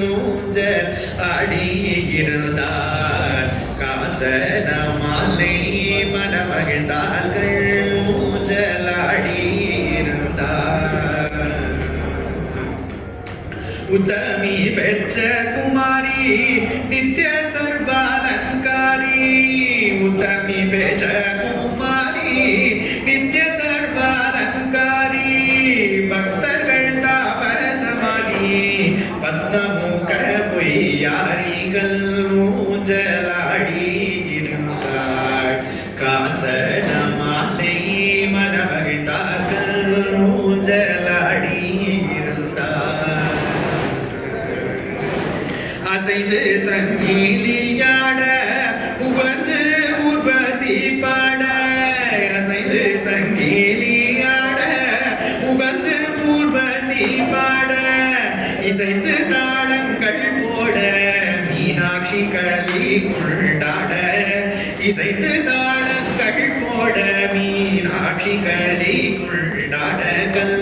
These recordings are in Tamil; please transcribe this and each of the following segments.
மூஞ்ச அடியிருந்தார் காஞ்சன மாலை மனமகிழ்ந்தார்கள் மூஞ்சல் அடியிருந்தார் உத்தமி பெற்ற குமாரி நித்திய சர்வாலங்காரி யாரிகள் மூஞ்சலாடி இருந்தாள் காஞ்சன மாலை மனமகிழ்ந்தார்கள் மூஞ்சலாடி இருந்தார் அசைந்து சங்கிலியாட உவந்து உர்வசி பாட அசைந்து சங்கிலியாட உவந்து உர்வசி பாட இசைந்து தாளங்கள் மீனாட்சி கலி கொண்டாட இசைந்து தாளங்கள் போட மீனாட்சி கலி கொண்டாட கல்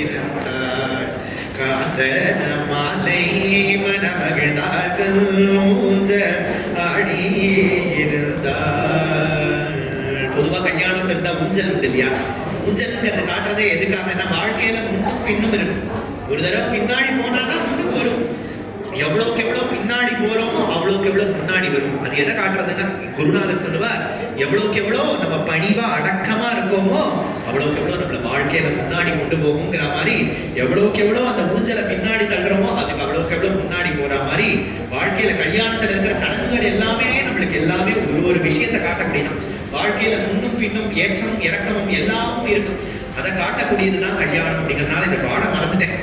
இருந்தாள் காஞ்சன மாலை மனமகிழ்ந்தார்கள் கல்லூஞ்ச ஆடி இருந்தாள் பொதுவாக கல்யாணம் இருந்தால் ஊஞ்சல் உண்டு இல்லையா? ஊஞ்சல்ங்கிறது காட்டுறதே எதுக்காக? நம்ம வாழ்க்கையில முன்னும் பின்னும் இருக்கும். ஒரு தடவை பின்னாடி இருக்கும். அது எதை காட்டுறதுன்னா குருநாதர் சொல்லுவார் எவ்வளோக்கு எவ்வளவு நம்ம பணிவா அடக்கமா இருக்கோமோ அவ்வளவுக்கு எவ்வளவு நம்மள வாழ்க்கையில முன்னாடி கொண்டு போகுங்கிற மாதிரி எவ்வளவுக்கு எவ்வளவு அந்த மூஞ்சலை பின்னாடி தள்ளுறோமோ அதுக்கு அவ்வளவுக்கு எவ்வளவு முன்னாடி போற மாதிரி வாழ்க்கையில கல்யாணத்துல இருக்கிற சடங்குகள் எல்லாமே நம்மளுக்கு எல்லாமே ஒரு ஒரு விஷயத்தை காட்டக்கூடியதான் வாழ்க்கையில முன்னும் பின்னும் ஏற்றமும் இறக்கமும் எல்லாமும் இருக்கும். அதை காட்டக்கூடியதுதான் கல்யாணம் அப்படிங்கிறதுனால இந்த பாடம் மறந்துட்டேன்.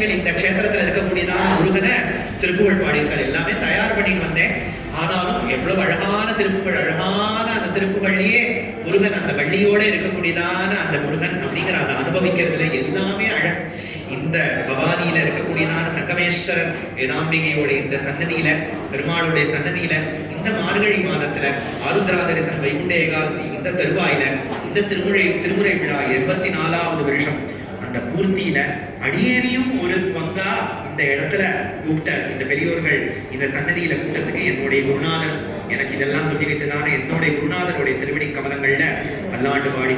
விஷயங்கள் இந்த க்ஷேத்திரத்துல இருக்கக்கூடியதான முருகனை திருப்புகழ் பாடியிருக்கார். எல்லாமே தயார் பண்ணிட்டு வந்தேன். ஆனாலும் எவ்வளவு அழகான திருப்புகழ் அழகான அந்த திருப்புகள்லயே முருகன் அந்த வள்ளியோட இருக்கக்கூடியதான அந்த முருகன் அப்படிங்கிற அதை அனுபவிக்கிறதுல எல்லாமே அழகு. இந்த பவானியில இருக்கக்கூடியதான சங்கமேஸ்வரர் ஏதாம்பிகையோட இந்த சன்னதியில பெருமாளுடைய சன்னதியில இந்த மார்கழி மாதத்துல ஆருத்ரா தரிசனம் வைகுண்ட ஏகாதசி இந்த தருவாயில இந்த திருமுறை திருமுறை விழா எண்பத்தி நாலாவது வருஷம். அந்த அடியேனையும் ஒரு பங்கா இந்த இடத்துல கூப்பிட்ட இந்த பெரியோர்கள் இந்த சன்னதியில கூட்டத்துக்கு என்னுடைய குருநாதர். எனக்கு இதெல்லாம் சொல்லி வைத்ததான என்னுடைய குருநாதருடைய திருவடி கமலங்கள்ல பல்லாண்டு பாடி